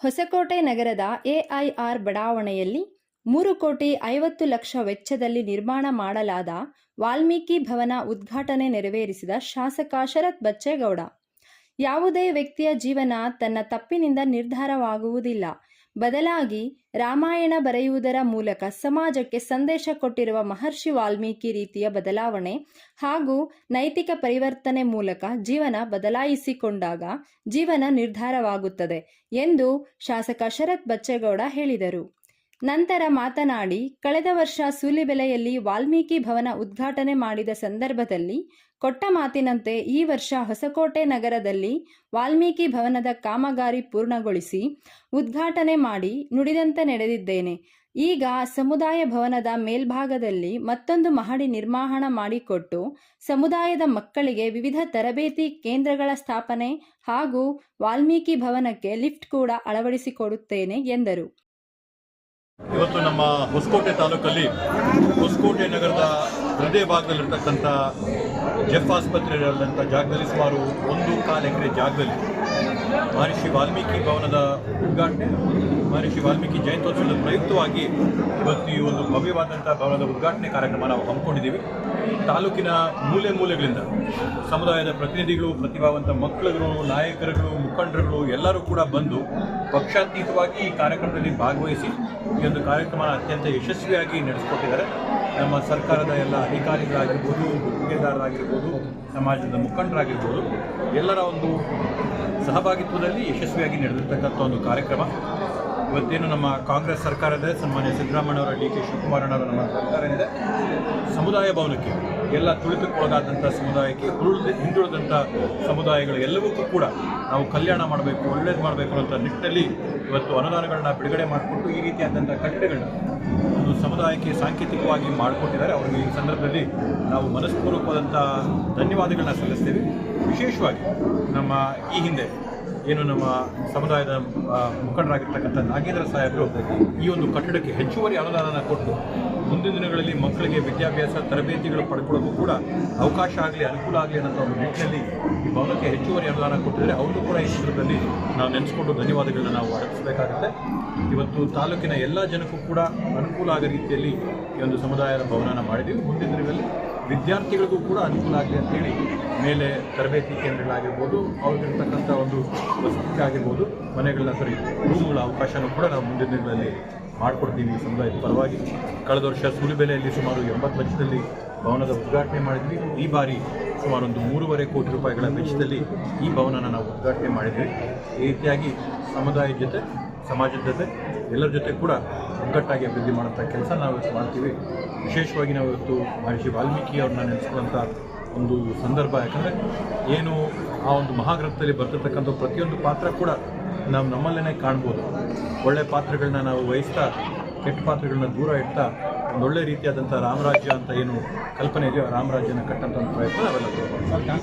ಹೊಸಕೋಟೆ ನಗರದ ಎಐಆರ್ ಬಡಾವಣೆಯಲ್ಲಿ ಮೂರು ಕೋಟಿ ಐವತ್ತು ಲಕ್ಷ ವೆಚ್ಚದಲ್ಲಿ ನಿರ್ಮಾಣ ಮಾಡಲಾದ ವಾಲ್ಮೀಕಿ ಭವನ ಉದ್ಘಾಟನೆ ನೆರವೇರಿಸಿದ ಶಾಸಕ ಶರತ್ ಬಚ್ಚೇಗೌಡ. ಯಾವುದೇ ವ್ಯಕ್ತಿಯ ಜೀವನ ತನ್ನ ತಪ್ಪಿನಿಂದ ನಿರ್ಧಾರವಾಗುವುದಿಲ್ಲ. ಬದಲಾಗಿ ರಾಮಾಯಣ ಬರೆಯುವುದರ ಮೂಲಕ ಸಮಾಜಕ್ಕೆ ಸಂದೇಶ ಕೊಟ್ಟಿರುವ ಮಹರ್ಷಿ ವಾಲ್ಮೀಕಿ ರೀತಿಯ ಬದಲಾವಣೆ ಹಾಗೂ ನೈತಿಕ ಪರಿವರ್ತನೆ ಮೂಲಕ ಜೀವನ ಬದಲಾಯಿಸಿಕೊಂಡಾಗ ಜೀವನ ನಿರ್ಧಾರವಾಗುತ್ತದೆ ಎಂದು ಶಾಸಕ ಶರತ್ ಬಚ್ಚೇಗೌಡ ಹೇಳಿದರು. ನಂತರ ಮಾತನಾಡಿ, ಕಳೆದ ವರ್ಷ ಸೂಲಿಬೆಲೆಯಲ್ಲಿ ವಾಲ್ಮೀಕಿ ಭವನ ಉದ್ಘಾಟನೆ ಮಾಡಿದ ಸಂದರ್ಭದಲ್ಲಿ ಕೊಟ್ಟ ಮಾತಿನಂತೆ ಈ ವರ್ಷ ಹೊಸಕೋಟೆ ನಗರದಲ್ಲಿ ವಾಲ್ಮೀಕಿ ಭವನದ ಕಾಮಗಾರಿ ಪೂರ್ಣಗೊಳಿಸಿ ಉದ್ಘಾಟನೆ ಮಾಡಿ ನುಡಿದಂತೆ ನಡೆದಿದ್ದೇನೆ. ಈಗ ಸಮುದಾಯ ಭವನದ ಮೇಲ್ಭಾಗದಲ್ಲಿ ಮತ್ತೊಂದು ಮಹಡಿ ನಿರ್ಮಾಣ ಮಾಡಿಕೊಟ್ಟು ಸಮುದಾಯದ ಮಕ್ಕಳಿಗೆ ವಿವಿಧ ತರಬೇತಿ ಕೇಂದ್ರಗಳ ಸ್ಥಾಪನೆ ಹಾಗೂ ವಾಲ್ಮೀಕಿ ಭವನಕ್ಕೆ ಲಿಫ್ಟ್ ಕೂಡ ಅಳವಡಿಸಿಕೊಡುತ್ತೇನೆ ಎಂದರು. ನಮ್ಮ ಹೊಸಕೋಟೆ ತಾಲೂಕಲ್ಲಿ ಹೊಸಕೋಟೆ ನಗರದ ಹೃದಯ ಭಾಗದಲ್ಲಿರ್ತಕ್ಕಂಥ ಜೆಫ್ ಆಸ್ಪತ್ರೆಯಲ್ಲಿರುವಂಥ ಜಾಗದಲ್ಲಿ ಸುಮಾರು ಒಂದು ಕಾಲು ಎಕರೆ ಜಾಗದಲ್ಲಿ ಮಹರ್ಷಿ ವಾಲ್ಮೀಕಿ ಭವನದ ಉದ್ಘಾಟನೆ ಮಹರ್ಷಿ ವಾಲ್ಮೀಕಿ ಜಯಂತ್ಯೋತ್ಸವದ ಪ್ರಯುಕ್ತವಾಗಿ ಇವತ್ತು ಈ ಒಂದು ಭವ್ಯವಾದಂಥ ಭವನದ ಉದ್ಘಾಟನೆ ಕಾರ್ಯಕ್ರಮ ನಾವು ಹಮ್ಮಿಕೊಂಡಿದ್ದೀವಿ. ತಾಲೂಕಿನ ಮೂಲೆ ಮೂಲೆಗಳಿಂದ ಸಮುದಾಯದ ಪ್ರತಿನಿಧಿಗಳು, ಪ್ರತಿಭಾವಂತ ಮಕ್ಕಳುಗಳು, ನಾಯಕರುಗಳು, ಮುಖಂಡರುಗಳು ಎಲ್ಲರೂ ಕೂಡ ಬಂದು ಪಕ್ಷಾತೀತವಾಗಿ ಈ ಕಾರ್ಯಕ್ರಮದಲ್ಲಿ ಭಾಗವಹಿಸಿ ಈ ಒಂದು ಕಾರ್ಯಕ್ರಮ ಅತ್ಯಂತ ಯಶಸ್ವಿಯಾಗಿ ನಡೆಸಿಕೊಟ್ಟಿದ್ದಾರೆ. ನಮ್ಮ ಸರ್ಕಾರದ ಎಲ್ಲ ಅಧಿಕಾರಿಗಳಾಗಿರ್ಬೋದು ಗುತ್ತಿಗೆದಾರರಾಗಿರ್ಬೋದು ಸಮಾಜದ ಮುಖಂಡರಾಗಿರ್ಬೋದು, ಎಲ್ಲರ ಒಂದು ಸಹಭಾಗಿತ್ವದಲ್ಲಿ ಯಶಸ್ವಿಯಾಗಿ ನಡೆದಿರ್ತಕ್ಕಂಥ ಒಂದು ಕಾರ್ಯಕ್ರಮ. ಇವತ್ತೇನು ನಮ್ಮ ಕಾಂಗ್ರೆಸ್ ಸರ್ಕಾರ ಇದೆ ಸನ್ಮಾನ್ಯ ಸಿದ್ದರಾಮಯ್ಯವರ ಡಿ ಕೆ ಶಿವಕುಮಾರಣ್ಣವರ ನಮ್ಮ ಸರ್ಕಾರ ಏನಿದೆ ಸಮುದಾಯ ಭವನಕ್ಕೆ ಎಲ್ಲ ತುಳಿತಕ್ಕೊಳಗಾದಂಥ ಸಮುದಾಯಕ್ಕೆ ಉಳಿದ ಹಿಂದುಳಿದಂಥ ಸಮುದಾಯಗಳು ಎಲ್ಲವಕ್ಕೂ ಕೂಡ ನಾವು ಕಲ್ಯಾಣ ಮಾಡಬೇಕು, ಒಳ್ಳೇದು ಮಾಡಬೇಕು ಅಂತ ನಿಟ್ಟಿನಲ್ಲಿ ಇವತ್ತು ಅನುದಾನಗಳನ್ನ ಬಿಡುಗಡೆ ಮಾಡಿಕೊಟ್ಟು ಈ ರೀತಿಯಾದಂಥ ಕಟ್ಟಡಗಳನ್ನ ಒಂದು ಸಮುದಾಯಕ್ಕೆ ಸಾಂಕೇತಿಕವಾಗಿ ಮಾಡಿಕೊಟ್ಟಿದ್ದಾರೆ. ಅವರಿಗೆ ಈ ಸಂದರ್ಭದಲ್ಲಿ ನಾವು ಮನಸ್ಪೂರ್ವಕವಾದಂಥ ಧನ್ಯವಾದಗಳನ್ನ ಸಲ್ಲಿಸ್ತೇವೆ. ವಿಶೇಷವಾಗಿ ನಮ್ಮ ಈ ಹಿಂದೆ ಏನು ನಮ್ಮ ಸಮುದಾಯದ ಮುಖಂಡರಾಗಿರ್ತಕ್ಕಂಥ ನಾಗೇಂದ್ರ ಸಾಹೇಬರು ಈ ಒಂದು ಕಟ್ಟಡಕ್ಕೆ ಹೆಚ್ಚುವರಿ ಅನುದಾನ ಕೊಟ್ಟು ಮುಂದಿನ ದಿನಗಳಲ್ಲಿ ಮಕ್ಕಳಿಗೆ ವಿದ್ಯಾಭ್ಯಾಸ, ತರಬೇತಿಗಳು ಪಡ್ಕೊಳ್ಳೋಕ್ಕೂ ಕೂಡ ಅವಕಾಶ ಆಗಲಿ, ಅನುಕೂಲ ಆಗಲಿ ಅನ್ನೋ ಒಂದು ನಿಟ್ಟಿನಲ್ಲಿ ಈ ಭವನಕ್ಕೆ ಹೆಚ್ಚುವರಿ ಅನುದಾನ ಕೊಟ್ಟಿದ್ದಾರೆ. ಅವರು ಕೂಡ ಈ ಸಂದರ್ಭದಲ್ಲಿ ನಾವು ನೆನೆಸ್ಕೊಂಡು ಧನ್ಯವಾದಗಳನ್ನ ನಾವು ಅರ್ಪಿಸಬೇಕಾಗುತ್ತೆ. ಇವತ್ತು ತಾಲೂಕಿನ ಎಲ್ಲ ಜನಕ್ಕೂ ಕೂಡ ಅನುಕೂಲ ಆಗೋ ರೀತಿಯಲ್ಲಿ ಈ ಒಂದು ಸಮುದಾಯದ ಭವನನ ಮಾಡಿದ್ದೀವಿ. ಮುಂದಿನ ದಿನಗಳಲ್ಲಿ ವಿದ್ಯಾರ್ಥಿಗಳಿಗೂ ಕೂಡ ಅನುಕೂಲ ಆಗಲಿ ಅಂತೇಳಿ ಮೇಲೆ ತರಬೇತಿ ಕೇಂದ್ರಗಳಾಗಿರ್ಬೋದು, ಅವ್ರಿಗಿರ್ತಕ್ಕಂಥ ಒಂದು ವಸತಿ ಆಗಿರ್ಬೋದು, ಮನೆಗಳನ್ನ ಸರಿ ರೂಮ್ಗಳ ಅವಕಾಶನೂ ಕೂಡ ನಾವು ಮುಂದಿನ ದಿನಗಳಲ್ಲಿ ಮಾಡಿಕೊಡ್ತೀವಿ ಈ ಸಮುದಾಯದ ಪರವಾಗಿ. ಕಳೆದ ವರ್ಷ ಸೂಲಿಬೆಲೆಯಲ್ಲಿ ಸುಮಾರು ಎಂಬತ್ತು ಲಕ್ಷದಲ್ಲಿ ಭವನದ ಉದ್ಘಾಟನೆ ಮಾಡಿದ್ವಿ. ಈ ಬಾರಿ ಸುಮಾರು ಒಂದು ಮೂರುವರೆ ಕೋಟಿ ರೂಪಾಯಿಗಳ ವೆಚ್ಚದಲ್ಲಿ ಈ ಭವನನ ನಾವು ಉದ್ಘಾಟನೆ ಮಾಡಿದ್ವಿ. ಈ ರೀತಿಯಾಗಿ ಸಮುದಾಯದ ಜೊತೆ, ಸಮಾಜದ ಜೊತೆ ಎಲ್ಲರ ಜೊತೆ ಕೂಡ ಒಗ್ಗಟ್ಟಾಗಿ ಅಭಿವೃದ್ಧಿ ಮಾಡುವಂಥ ಕೆಲಸ ನಾವು ಇವತ್ತು ಮಾಡ್ತೀವಿ ವಿಶೇಷವಾಗಿ ನಾವು ಇವತ್ತು ಮಹರ್ಷಿ ವಾಲ್ಮೀಕಿ ಅವ್ರನ್ನ ನೆನೆಸ್ಕೊಳ್ಳೋಂಥ ಒಂದು ಸಂದರ್ಭ, ಯಾಕಂದರೆ ಏನು ಆ ಒಂದು ಮಹಾಗ್ರಂಥದಲ್ಲಿ ಬರ್ತಿರ್ತಕ್ಕಂಥ ಪ್ರತಿಯೊಂದು ಪಾತ್ರ ಕೂಡ ನಾವು ನಮ್ಮಲ್ಲೇ ಕಾಣ್ಬೋದು ಒಳ್ಳೆ ಪಾತ್ರಗಳನ್ನ ನಾವು ವಹಿಸ್ತಾ, ಕೆಟ್ಟ ಪಾತ್ರಗಳನ್ನ ದೂರ ಇಡ್ತಾ, ಒಂದೊಳ್ಳೆ ರೀತಿಯಾದಂಥ ರಾಮರಾಜ್ಯ ಅಂತ ಏನು ಕಲ್ಪನೆ ಇದೆಯೋ ರಾಮರಾಜ್ಯನ ಕಟ್ಟಂಥ ಒಂದು ಪ್ರಯತ್ನ ನಾವೆಲ್ಲ.